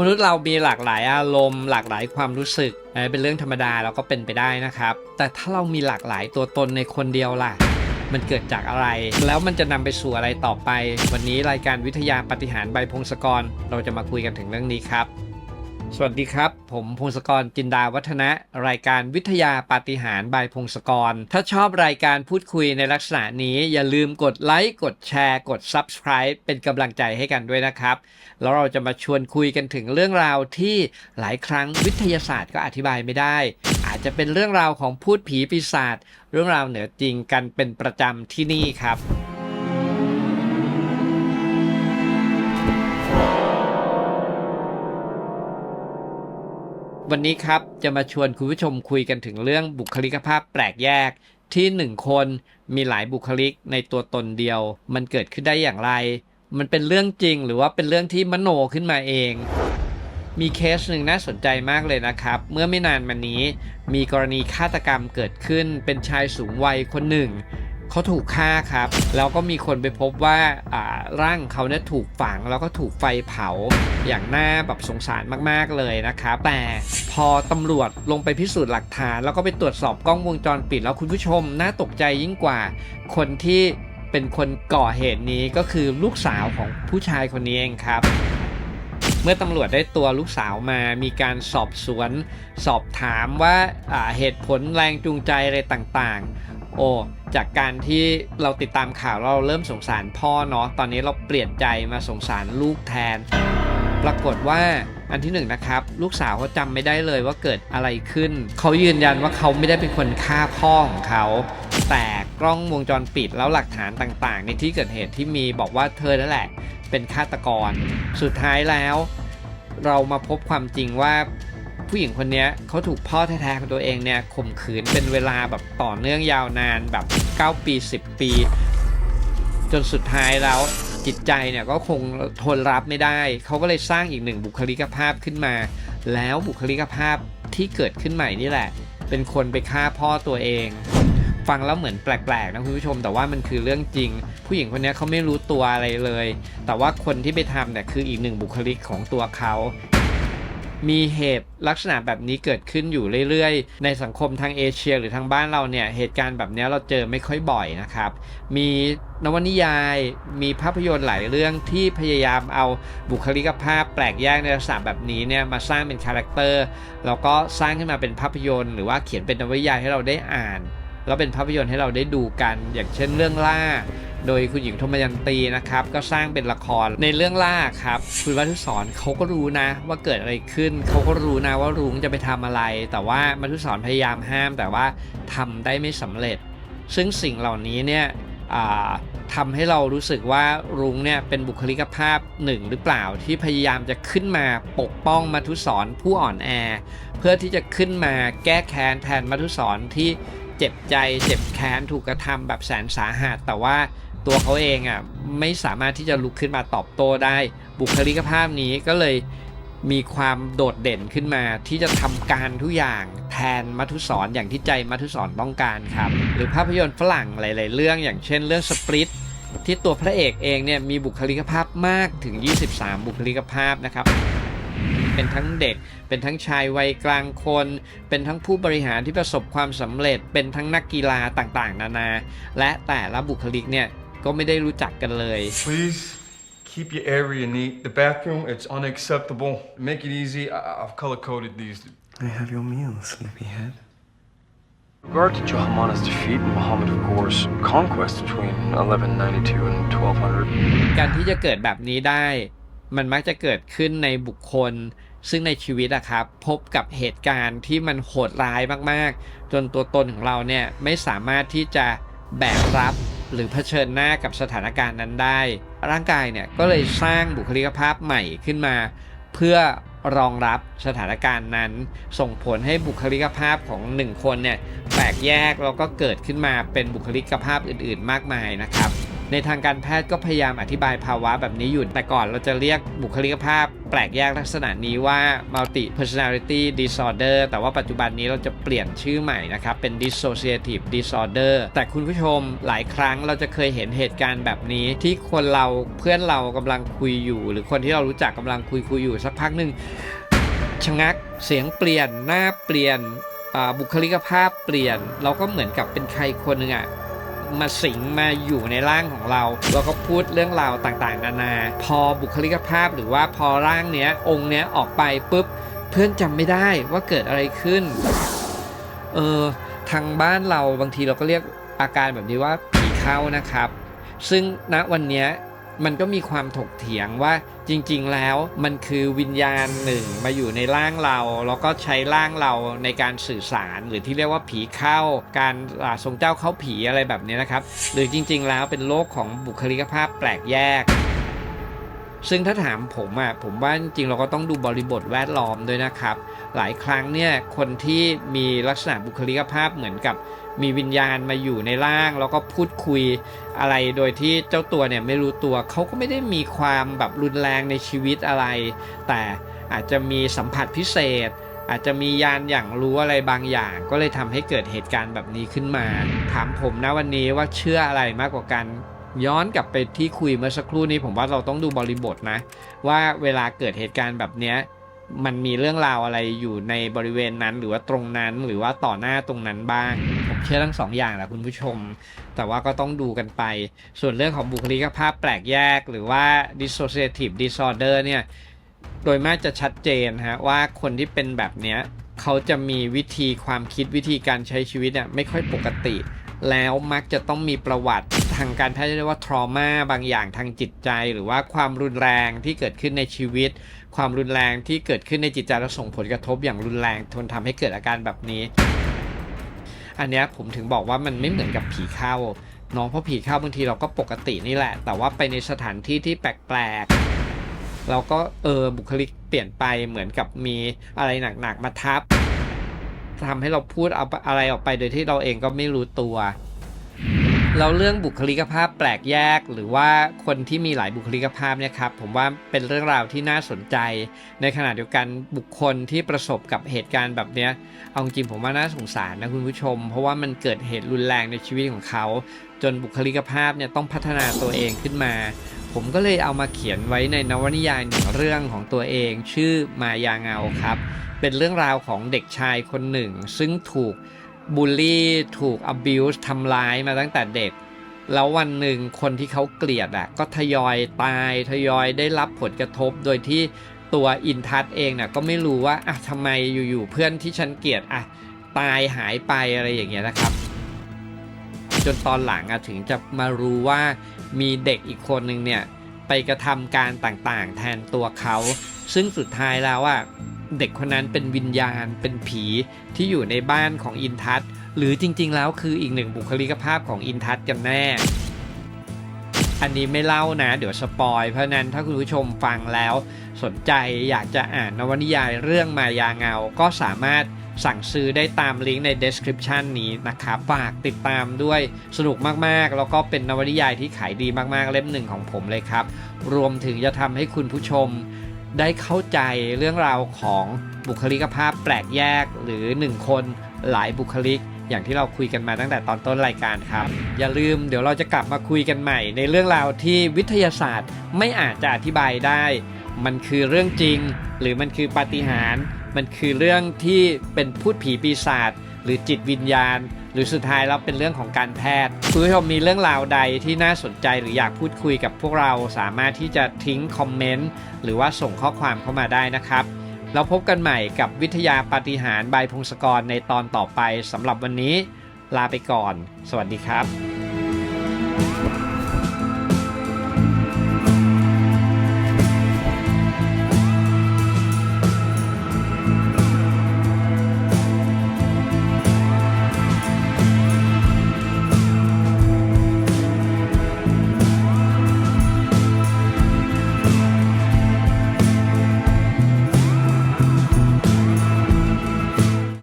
มนุษย์เรามีหลากหลายอารมณ์หลากหลายความรู้สึกเป็นเรื่องธรรมดาเราก็เป็นไปได้นะครับ แต่ถ้าเรามีหลากหลายตัวตนในคนเดียวล่ะ มันเกิดจากอะไร แล้วมันจะนำไปสู่อะไรต่อไป วันนี้รายการวิทยาปฏิหารใบพงศกร เราจะมาคุยกันถึงเรื่องนี้ครับ สวัสดีครับ ผมพงศกรจินดาวัฒนะ รายการวิทยาปาฏิหารย์บายพงศกร ถ้าชอบรายการพูดคุยในลักษณะนี้ อย่าลืมกดไลค์กดแชร์ กด Subscribe เป็นกำลังใจให้กันด้วยนะครับ แล้วเราจะมาชวนคุยกันถึงเรื่องราวที่หลายครั้งวิทยาศาสตร์ก็อธิบายไม่ได้ อาจจะเป็นเรื่องราวของพูดผีปีศาจเรื่องราวเหนือจริงกันเป็นประจำที่นี่ครับ วันนี้ครับจะมาชวนคุณผู้ชมคุยกันถึงเรื่องบุคลิกภาพแปลกแยกที่หนึ่งคนมีหลายบุคลิกในตัวตนเดียว มันเกิดขึ้นได้อย่างไร มันเป็นเรื่องจริงหรือว่าเป็นเรื่องที่มโนขึ้นมาเอง มีเคสหนึ่งน่าสนใจมากเลยนะครับ เมื่อไม่นานมานี้ มีกรณีฆาตกรรมเกิดขึ้นเป็นชายสูงวัยคนหนึ่ง เขาถูกฆ่าครับ แล้วก็มีคนไปพบว่าร่างเขาเนี่ยถูกฝังแล้วก็ถูกไฟเผาอย่างน่าแบบสงสารมากๆเลยนะครับแต่พอตำรวจลงไปพิสูจน์หลักฐาน แล้วก็ไปตรวจสอบกล้องวงจรปิดแล้วคุณผู้ชมน่าตกใจยิ่งกว่าคนที่เป็นคนก่อเหตุนี้ก็คือลูกสาวของผู้ชายคนนี้เองครับ เมื่อตำรวจได้ตัวลูกสาวมามีการสอบสวน สอบถามว่าอ่าเหตุผลแรงจูงใจอะไรต่างๆ โอ้จากการที่เราติดตามข่าวเราเริ่มสงสารพ่อเนาะตอนนี้เราเปลี่ยนใจมาสงสารลูกแทน ปรากฏว่าอันที่หนึ่งนะครับ ลูกสาวเขาจำไม่ได้เลยว่าเกิดอะไรขึ้น เขายืนยันว่าเขาไม่ได้เป็นคนฆ่าพ่อของเขา แต่กล้องวงจรปิดแล้วหลักฐานต่างๆ ในที่เกิดเหตุที่มีบอกว่าเธอนั่นแหละ เป็นฆาตกร สุดท้ายแล้ว เรามาพบความจริงว่า ผู้หญิงคนนี้เขาถูกพ่อแท้ๆของตัวเองเนี่ยข่มขืนเป็นเวลาแบบต่อเนื่องยาวนานแบบ 9 ปี 10 ปี จนสุดท้ายแล้วจิตใจเนี่ยก็คงทนรับไม่ได้ เขาก็เลยสร้างอีกหนึ่งบุคลิกภาพขึ้นมา แล้วบุคลิกภาพที่เกิดขึ้นใหม่นี่แหละ เป็นคนไปฆ่าพ่อตัวเอง ฟังแล้วเหมือนแปลกๆนะคุณผู้ชม แต่ว่ามันคือเรื่องจริง ผู้หญิงคนนี้เขาไม่รู้ตัวอะไรเลย แต่ว่าคนที่ไปทำเนี่ยคืออีกหนึ่งบุคลิกของตัวเขา มีเหตุลักษณะแบบนี้เกิดขึ้นอยู่เรื่อยๆ ในสังคมทางเอเชีย หรือทางบ้านเราเนี่ยเหตุการณ์แบบนี้เราเจอไม่ค่อยบ่อยนะครับ มีนวนิยายมีภาพยนตร์หลายเรื่องที่พยายามเอาบุคลิกภาพแปลกแยกในลักษณะแบบนี้เนี่ยมาสร้างเป็นคาแรคเตอร์แล้วก็สร้างขึ้นมาเป็นภาพยนตร์หรือว่าเขียนเป็นนวนิยายให้เราได้อ่าน แล้วเป็นภาพยนตร์ให้เราได้ดูกัน อย่างเช่นเรื่องล่า โดยคุณหญิงธมยันตีนะครับก็สร้างเป็นละครในเรื่องล่าครับคุณวัทุศรเขาก็รู้นะว่าเกิดอะไรขึ้นเขาก็รู้นะว่ารุ้งจะไปทำอะไร แต่ว่ามัทุศรพยายามห้าม แต่ว่าทำได้ไม่สำเร็จ ซึ่งสิ่งเหล่านี้เนี่ยทำให้เรารู้สึกว่ารุ้งเนี่ยเป็นบุคลิกภาพหนึ่งหรือเปล่าที่พยายามจะขึ้นมาปกป้องมัทุศรผู้อ่อนแอ เพื่อที่จะขึ้นมาแก้แค้นแทนมัทุศรที่เจ็บใจเจ็บแค้นถูกกระทำแบบแสนสาหัสแต่ว่า ตัวเขาเองอะไม่สามารถที่จะลุกขึ้นมาตอบโต้ได้ บุคลิกภาพนี้ก็เลยมีความโดดเด่นขึ้นมาที่จะทำการทุกอย่างแทนมัทุศรอย่างที่ใจมัทุศรต้องการครับ หรือภาพยนตร์ฝรั่งหลาย ๆ เรื่องอย่างเช่นเรื่องสปริตที่ตัวพระเอกเองเนี่ยมีบุคลิกภาพมากถึง 23 บุคลิกภาพนะครับ เป็นทั้งเด็ก เป็นทั้งชายวัยกลางคน เป็นทั้งผู้บริหารที่ประสบความสำเร็จ เป็นทั้งนักกีฬาต่าง ๆ นานา และแต่ละบุคลิกเนี่ย ก็ไม่ได้รู้จักกันเลย Please keep your area neat. The bathroom, it's unacceptable. Make it easy. I- I've color coded these. I have your meal, sleepyhead. With regard to Johamana's defeat and Muhammad of Ghor's conquest between 1192 and 1200, การที่จะเกิดแบบนี้ได้ มันมักจะเกิดขึ้นในบุคคล ซึ่งในชีวิตอะครับ พบกับเหตุการณ์ที่มันโหดร้ายมากๆ จนตัวตนของเราเนี่ยไม่สามารถที่จะแบกรับ หรือเผชิญหน้ากับสถานการณ์นั้นได้ ร่างกายเนี่ยก็เลยสร้างบุคลิกภาพใหม่ขึ้นมา เพื่อรองรับสถานการณ์นั้น ส่งผลให้บุคลิกภาพของหนึ่งคนเนี่ยแตกแยกแล้วก็เกิดขึ้นมาเป็นบุคลิกภาพอื่น ๆ มากมายนะครับ ในทางการแพทย์ก็พยายามอธิบายภาวะแบบนี้อยู่ แต่ก่อนเราจะเรียกบุคลิกภาพแปลกแยกลักษณะนี้ว่า multi personality disorder แต่ว่าปัจจุบันนี้เราจะเปลี่ยนชื่อใหม่นะครับ เป็น dissociative disorder แต่คุณผู้ชมหลายครั้งเราจะเคยเห็นเหตุการณ์แบบนี้ ที่คนเราเพื่อนเรากำลังคุยอยู่ หรือคนที่เรารู้จักกำลังคุยคุยอยู่สักพักหนึ่งชะงักเสียงเปลี่ยนหน้าเปลี่ยนบุคลิกภาพเปลี่ยน เราก็เหมือนกับเป็นใครคนหนึ่งอะ มาสิงมาอยู่ในร่างของเราแล้วก็พูดเรื่องราวต่างๆ นานา พอบุคลิกภาพหรือว่าพอร่างเนี้ยองค์เนี้ยออกไปปุ๊บ เพื่อนจำไม่ได้ว่าเกิดอะไรขึ้น เออทางบ้านเราบางทีเราก็เรียกอาการแบบนี้ว่าผีเข้านะครับ ซึ่งณวันเนี้ย มันก็มีความถกเถียงว่าจริง ๆ แล้วมันคือวิญญาณหนึ่งมาอยู่ในร่างเรา แล้วก็ใช้ร่างเราในการสื่อสาร หรือที่เรียกว่าผีเข้า การอ่าทรงเจ้าเข้าผีอะไรแบบนี้นะครับ หรือจริง ๆ แล้วเป็นโรคของบุคลิกภาพแปลกแยกซึ่งถ้าถามผมอะผมว่าจริงเราก็ต้องดูบริบทแวดล้อมด้วยนะครับ หลายครั้งเนี่ยคนที่มีลักษณะบุคลิกภาพเหมือนกับ มีวิญญาณมาอยู่ในร่าง แล้วก็พูดคุยอะไรโดยที่เจ้าตัวเนี่ยไม่รู้ตัวเขาก็ไม่ได้มีความแบบรุนแรงในชีวิตอะไร แต่อาจจะมีสัมผัสพิเศษ อาจจะมียานอย่างรู้อะไรบางอย่าง ก็เลยทำให้เกิดเหตุการณ์แบบนี้ขึ้นมาถามผมนะวันนี้ว่าเชื่ออะไรมากกว่ากันย้อนกลับไปที่คุยเมื่อสักครู่นี้ผมว่าเราต้องดูบริบทนะ ว่าเวลาเกิดเหตุการณ์แบบเนี้ย มันมีเรื่องราวอะไรอยู่ในบริเวณนั้น หรือว่าตรงนั้นหรือว่าต่อหน้าตรงนั้นบ้างผมเชื่อทั้งสองอย่างแหละคุณผู้ชม แต่ว่าก็ต้องดูกันไป ส่วนเรื่องของบุคลิกภาพแปลกแยก หรือว่า dissociative disorder เนี่ยโดยมากจะชัดเจนฮะว่าคนที่เป็นแบบเนี้ยเขาจะมีวิธีความคิดวิธีการใช้ชีวิตเนี่ยไม่ค่อยปกติ แล้วมักจะต้องมีประวัติทางการแพทย์เรียกว่า trauma บางอย่างทางจิตใจ หรือว่าความรุนแรงที่เกิดขึ้นในชีวิต ความรุนแรงที่เกิดขึ้นในจิตใจและส่งผลกระทบอย่างรุนแรงทนทำให้เกิดอาการแบบนี้ อันนี้ผมถึงบอกว่ามันไม่เหมือนกับผีเข้าน้องเพราะผีเข้าบางทีเราก็ปกตินี่แหละ แต่ว่าไปในสถานที่ที่แปลกๆเราก็เออบุคลิกเปลี่ยนไปเหมือนกับมีอะไรหนักๆมาทับทำให้เราพูดเอาอะไรออกไปโดยที่เราเองก็ไม่รู้ตัว เราเรื่องบุคลิกภาพแปลกแยก หรือว่าคนที่มีหลายบุคลิกภาพเนี่ยครับผมว่าเป็นเรื่องราวที่น่าสนใจ ในขณะเดียวกันบุคคลที่ประสบกับเหตุการณ์แบบเนี้ยเอาจริงผมว่าน่าสงสารนะคุณผู้ชม เพราะว่ามันเกิดเหตุรุนแรงในชีวิตของเขา จนบุคลิกภาพเนี่ยต้องพัฒนาตัวเองขึ้นมา ผมก็เลยเอามาเขียนไว้ในนวนิยายหนึ่งเรื่องของตัวเอง ชื่อมายาเงาครับ เป็นเรื่องราวของเด็กชายคนหนึ่ง ซึ่งถูก บูลลี่ถูก abuse ทำร้ายมาตั้งแต่เด็ก แล้ววันหนึ่งคนที่เขาเกลียดอะก็ทยอยตายทยอยได้รับผลกระทบโดยที่ตัวอินทัศเองน่ะก็ไม่รู้ว่าอะทำไมอยู่ๆเพื่อนที่ฉันเกลียดอะตายหายไปอะไรอย่างเงี้ยนะครับ จนตอนหลังอะถึงจะมารู้ว่ามีเด็กอีกคนหนึ่งเนี่ยไปกระทำการต่างๆ แทนตัวเขา ซึ่งสุดท้ายแล้วอะ เด็กคนนั้นเป็นวิญญาณ เป็นผีที่อยู่ในบ้านของอินทัศหรือจริง ๆ แล้วคืออีกหนึ่งบุคลิกภาพของอินทัศกันแน่ อันนี้ไม่เล่านะ เดี๋ยวสปอย เพราะฉะนั้นถ้าคุณผู้ชมฟังแล้ว สนใจอยากจะอ่านนวนิยายเรื่องมายาเงา ก็สามารถสั่งซื้อได้ตามลิงก์ใน description นี้นะครับฝากติดตามด้วยสนุกมากๆ แล้วก็เป็นนวนิยายที่ขายดีมากๆ เล่มหนึ่งของผมเลยครับ รวมถึงจะทำให้คุณผู้ชม ได้เข้าใจเรื่องราวของบุคลิกภาพแปลกแยกหรือ 1 คนหลายบุคลิก อย่างที่เราคุยกันมาตั้งแต่ตอนต้นรายการครับ อย่าลืมเดี๋ยวเราจะกลับมาคุยกันใหม่ ในเรื่องราวที่วิทยาศาสตร์ ไม่อาจจะอธิบายได้ มันคือเรื่องจริง หรือมันคือปาฏิหาริย์มันคือเรื่องที่เป็นพูดผีปีศาจหรือจิตวิญญาณ หรือสุดท้ายแล้วเป็นเรื่องของการแพทย์คุณผู้ชมมีเรื่องราวใดที่น่าสนใจหรืออยากพูดคุยกับพวกเราสามารถที่จะทิ้งคอมเมนต์หรือว่าส่งข้อความเข้ามาได้นะครับ เราพบกันใหม่กับวิทยาปาฏิหาริย์บพงศกรในตอนต่อไปสำหรับวันนี้ ลาไปก่อน สวัสดีครับ